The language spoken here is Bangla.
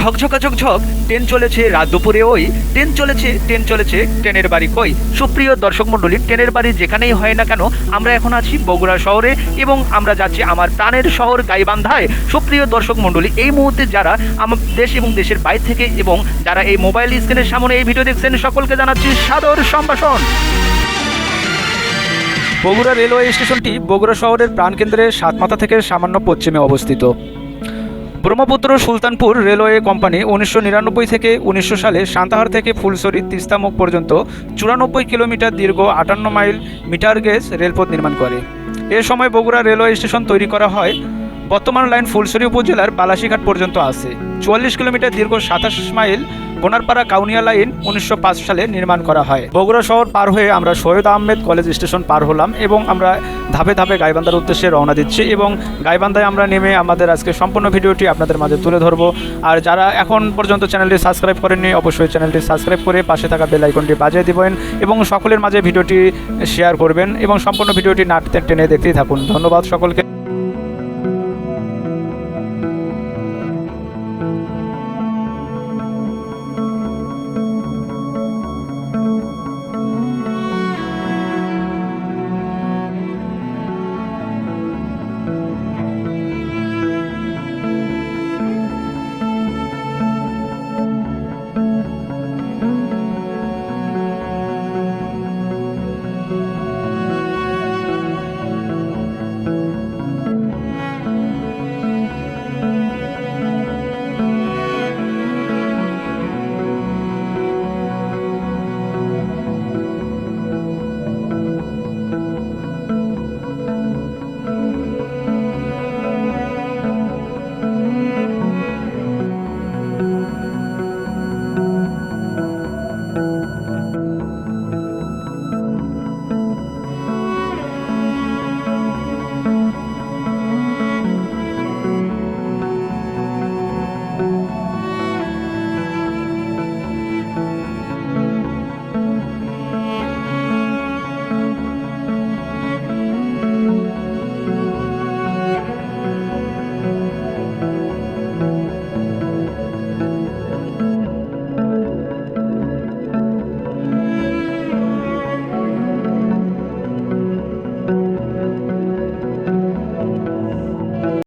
ঝকঝকা ঝকঝক, ট্রেন চলেছে রাত দুপুরে ওই, ট্রেন চলেছে ট্রেন চলেছে, ট্রেনের বাড়ি কই? সুপ্রিয় দর্শক মণ্ডলী, ট্রেনের বাড়ি যেখানেই হয় না কেন, আমরা এখন আছি বগুড়া শহরে এবং আমরা যাচ্ছি আমার প্রাণের শহর গাইবান্ধায়। সুপ্রিয় দর্শক মণ্ডলী, এই মুহূর্তে যারা আমার দেশ এবং দেশের বাইরে থেকে এবং যারা এই মোবাইল স্ক্রিনের সামনে এই ভিডিও দেখছেন, সকলকে জানাচ্ছি সাদর সম্ভাষণ। বগুড়া রেলওয়ে স্টেশনটি বগুড়া শহরের প্রাণকেন্দ্রে সাতমাথা থেকে সামান্য পশ্চিমে অবস্থিত। ব্রহ্মপুত্র সুলতানপুর রেলওয়ে কোম্পানি উনিশশো নিরানব্বই থেকে উনিশশো সালে সান্তাহার থেকে ফুলসরি তিস্তামুখ পর্যন্ত চুরানব্বই কিলোমিটার দীর্ঘ আটান্ন মাইল মিটার গেজ রেলপথ নির্মাণ করে। এ সময় বগুড়া রেলওয়ে স্টেশন তৈরি করা হয় বর্তমান লাইন ফুলসরি উপজেলার বালাসীঘাট পর্যন্ত আছে। চুয়াল্লিশ কিলোমিটার দীর্ঘ সাতাশ মাইল বোনারপাড়া কাউনিয়া লাইন উনিশশো পাঁচ সালে নির্মাণ করা হয়। বগুড়া শহর পার হয়ে আমরা সৈয়দ আহমেদ কলেজ স্টেশন পার হলাম এবং আমরা ধাপে ধাপে গাইবান্ধার উদ্দেশ্যে রওনা দিচ্ছি এবং গাইবান্ধায় আমরা নেমে আমাদের আজকে সম্পূর্ণ ভিডিওটি আপনাদের মাঝে তুলে ধরবো। আর যারা এখন পর্যন্ত চ্যানেলটি সাবস্ক্রাইব করেননি, অবশ্যই চ্যানেলটি সাবস্ক্রাইব করে পাশে থাকা বেল আইকনটি বাজিয়ে দিবেন এবং সকলের মাঝে ভিডিওটি শেয়ার করবেন এবং সম্পূর্ণ ভিডিওটি নাটতে টেনে দেখতেই থাকুন। ধন্যবাদ সকলকে।